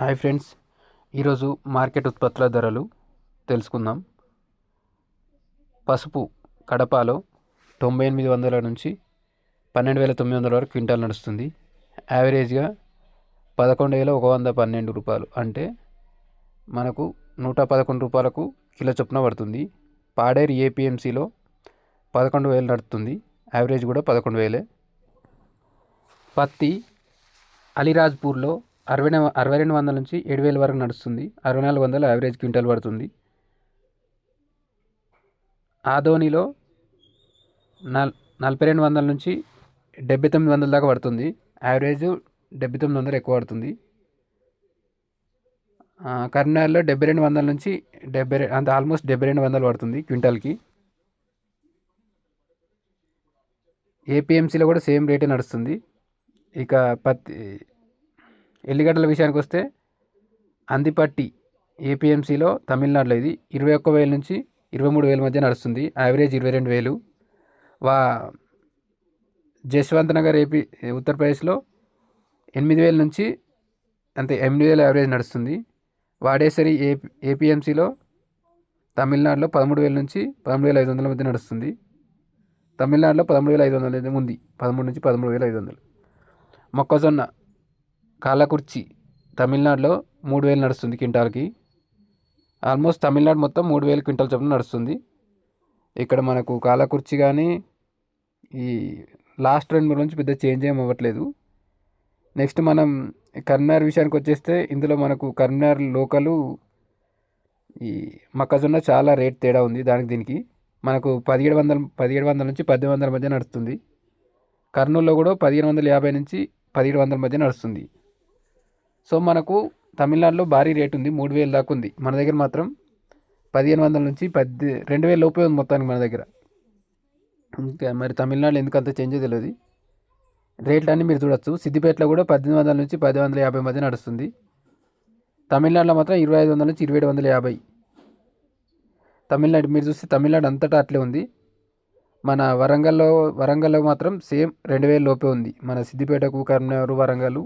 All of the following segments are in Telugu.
హాయ్ ఫ్రెండ్స్ ఈరోజు మార్కెట్ ఉత్పత్తుల ధరలు తెలుసుకుందాం. పసుపు కడపలో తొంభై ఎనిమిది వందల నుంచి పన్నెండు వేల తొమ్మిది వందల వరకు క్వింటాల్ నడుస్తుంది. యావరేజ్గా పదకొండు వేల ఒక వంద పన్నెండు రూపాయలు. అంటే మనకు నూట పదకొండు రూపాయలకు కిలో చొప్పున పడుతుంది. పాడేరు ఏపీఎంసీలో పదకొండు వేలు నడుస్తుంది. యావరేజ్ కూడా పదకొండు వేలే. పత్తి అలీరాజ్పూర్లో అరవై అరవై రెండు వందల నుంచి ఏడు వేల వరకు నడుస్తుంది. అరవై నాలుగు వందల యావరేజ్ క్వింటల్ పడుతుంది. ఆధోనిలో నల్ నలభై రెండు వందల నుంచి డెబ్బై తొమ్మిది వందల దాకా పడుతుంది. యావరేజ్ డెబ్బై తొమ్మిది వందలు ఎక్కువ పడుతుంది. కరీంనగర్లో డెబ్బై రెండు వందల నుంచి డెబ్బై అంత ఆల్మోస్ట్ డెబ్బై రెండు వందలు పడుతుంది క్వింటాల్కి. ఏపీఎంసీలో కూడా సేమ్ రేటే నడుస్తుంది. ఇక పత్తి ఎల్లిగడ్డల విషయానికి వస్తే అందిపట్టి ఏపీఎంసీలో తమిళనాడులో ఇది ఇరవై ఒక్క వేల నుంచి ఇరవై మూడు వేల మధ్య నడుస్తుంది. యావరేజ్ ఇరవై రెండు వేలు. వా జశ్వంత్ నగర్ ఏపీ ఉత్తరప్రదేశ్లో ఎనిమిది వేల నుంచి అంతే ఎనిమిది వేల యావరేజ్ నడుస్తుంది. వాడేసరి ఏ ఏపీఎంసీలో తమిళనాడులో పదమూడు వేల నుంచి పదమూడు వేల ఐదు వందల మధ్య నడుస్తుంది. తమిళనాడులో పదమూడు వేల ఐదు వందల ఉంది. పదమూడు నుంచి పదమూడు వేల ఐదు వందలు. మొక్కజొన్న కాలకుర్చి తమిళనాడులో మూడు వేలు నడుస్తుంది క్వింటాల్కి. ఆల్మోస్ట్ తమిళనాడు మొత్తం మూడు వేలు క్వింటాల్ చొప్పున నడుస్తుంది. ఇక్కడ మనకు కాలకుర్చి కానీ ఈ లాస్ట్ రెండు మూడు నుంచి పెద్ద చేంజ్ ఏం అవ్వట్లేదు. నెక్స్ట్ మనం కరీంనగర్ విషయానికి వచ్చేస్తే ఇందులో మనకు కరీంనగర్ లోకలు ఈ మొక్కజొన్న చాలా రేట్ తేడా ఉంది దానికి దీనికి. మనకు పదిహేడు వందల పదిహేడు వందల నుంచి పద్దెనిమిది వందల మధ్య నడుస్తుంది. కర్నూలులో కూడా పదిహేను వందల యాభై నుంచి పదిహేడు వందల మధ్య నడుస్తుంది. సో మనకు తమిళనాడులో భారీ రేట్ ఉంది మూడు వేలు దాకా ఉంది. మన దగ్గర మాత్రం పదిహేను వందల నుంచి పద్దె రెండు వేల లోపే ఉంది మొత్తానికి మన దగ్గర. ఇంకా మరి తమిళనాడులో ఎందుకు అంత చేంజ్ తెలియదు రేట్లు అన్నీ మీరు చూడొచ్చు. సిద్దిపేటలో కూడా పద్దెనిమిది వందల నుంచి పది వందల యాభై మధ్య నడుస్తుంది. తమిళనాడులో మాత్రం ఇరవై ఐదు వందల నుంచి ఇరవై ఏడు వందల యాభై. తమిళనాడు మీరు చూస్తే తమిళనాడు అంతటా అట్లే ఉంది. మన వరంగల్లో వరంగల్లో మాత్రం సేమ్ రెండు వేల లోపే ఉంది. మన సిద్దిపేటకు కరీంనగర్ వరంగల్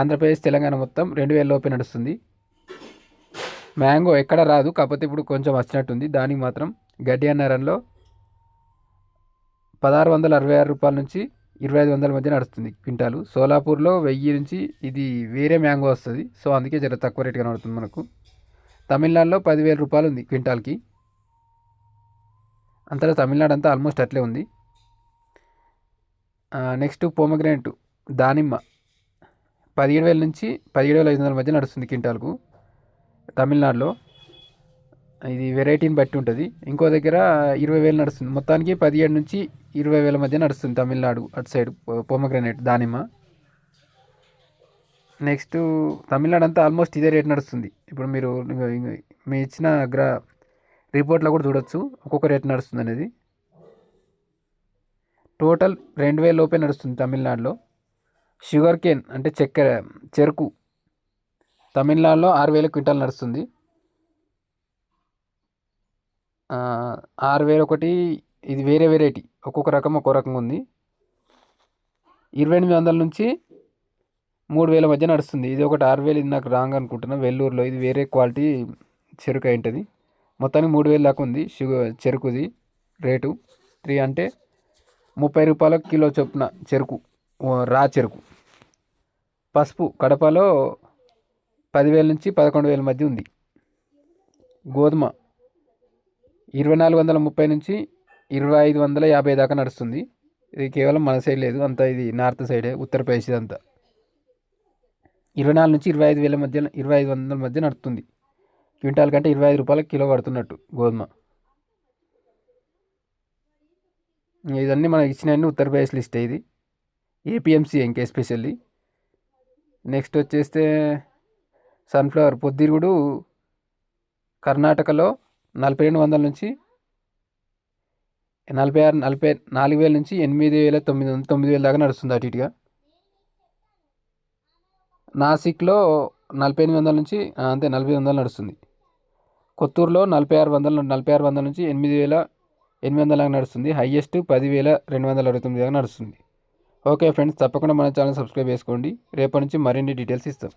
ఆంధ్రప్రదేశ్ తెలంగాణ మొత్తం రెండు వేల లోపే నడుస్తుంది. మ్యాంగో ఎక్కడ రాదు కాకపోతే ఇప్పుడు కొంచెం వచ్చినట్టుంది. దానికి మాత్రం గడ్డి అన్నారంలో పదహారు వందల అరవై ఆరు రూపాయల నుంచి ఇరవై ఐదు వందల మధ్య నడుస్తుంది క్వింటాలు. సోలాపూర్లో వెయ్యి నుంచి ఇది వేరే మ్యాంగో వస్తుంది. సో అందుకే జర తక్కువ రేటుగా నడుతుంది మనకు. తమిళనాడులో పదివేల రూపాయలు ఉంది క్వింటాల్కి. అంతలో తమిళనాడు అంతా ఆల్మోస్ట్ అట్లే ఉంది. నెక్స్ట్ పోమగ్రానైట్ దానిమ్మ. పదిహేడు వేల నుంచి పదిహేడు వేల ఐదు వందల మధ్య నడుస్తుంది క్వింటాల్కు. తమిళనాడులో ఇది వెరైటీని బట్టి ఉంటుంది. ఇంకో దగ్గర ఇరవై వేలు నడుస్తుంది. మొత్తానికి పదిహేడు నుంచి ఇరవై వేల మధ్య నడుస్తుంది తమిళనాడు అటు సైడ్ పోమగ్రనేట్ దానిమ్మ. నెక్స్ట్ తమిళనాడు అంతా ఆల్మోస్ట్ ఇదే రేట్ నడుస్తుంది. ఇప్పుడు మీరు మీ ఇచ్చిన అగ్ర రిపోర్ట్లో కూడా చూడొచ్చు. ఒక్కొక్క రేట్ నడుస్తుంది అనేది. టోటల్ రెండు వేల లోపే నడుస్తుంది తమిళనాడులో. షుగర్ కేన్ అంటే చక్కెర చెరుకు తమిళనాడులో ఆరు వేల క్వింటాల్ నడుస్తుంది. ఆరు వేల ఒకటి ఇది వేరే వెరైటీ ఒక్కొక్క రకం ఒక్కో రకంగా ఉంది. ఇరవై ఎనిమిది వందల నుంచి మూడు వేల మధ్య నడుస్తుంది. ఇది ఒకటి ఆరు వేలు ఇది నాకు రాంగ్ అనుకుంటున్నా. వెల్లూరులో ఇది వేరే క్వాలిటీ చెరుకు అయి ఉంటుంది మొత్తానికి మూడు వేలు దాకా ఉంది షుగర్ చెరుకుది రేటు. త్రీ అంటే ముప్పై రూపాయల కిలో చొప్పున చెరుకు. రా చెరుకు. పసుపు కడపలో పదివేల నుంచి పదకొండు వేల మధ్య ఉంది. గోధుమ ఇరవై నాలుగు వందల ముప్పై నుంచి ఇరవై ఐదు వందల యాభై దాకా నడుస్తుంది. ఇది కేవలం మన సైడ్ లేదు అంతా ఇది నార్త్ సైడే ఉత్తరప్రదేశ్ ఇదంతా. ఇరవై నాలుగు నుంచి ఇరవై ఐదు వేల మధ్య ఇరవై ఐదు వందల మధ్య నడుస్తుంది. క్వింటాల్ కంటే ఇరవై ఐదు రూపాయల కిలో పడుతున్నట్టు గోధుమ. ఇదన్నీ మనకి ఇచ్చినవన్నీ ఉత్తరప్రదేశ్ లిస్ట్ ఇది. ఏపీఎంసీ ఇంకా ఎస్పెషల్లీ నెక్స్ట్ వచ్చేస్తే సన్ఫ్లవర్ పొద్దురుగుడు కర్ణాటకలో నలభై రెండు వందల నుంచి నలభై ఆరు నలభై నాలుగు వేల నుంచి ఎనిమిది వేల తొమ్మిది వందల తొమ్మిది వేల దాకా నడుస్తుంది అటు ఇటుగా. నాసిక్లో నలభై ఎనిమిది వందల నుంచి అంతే నలభై వందలు నడుస్తుంది. కొత్తూరులో నలభై ఆరు వందల నలభై ఆరు వందల నుంచి ఎనిమిది వేల ఎనిమిది వందల దాకా నడుస్తుంది. హయ్యెస్ట్ పదివేల రెండు వందల అరవై తొమ్మిది దాకా నడుస్తుంది. ఓకే ఫ్రెండ్స్ తప్పకుండా మన ఛానల్ సబ్స్క్రైబ్ చేసుకోండి. రేపటి నుంచి మరిన్ని డీటెయిల్స్ ఇస్తాం.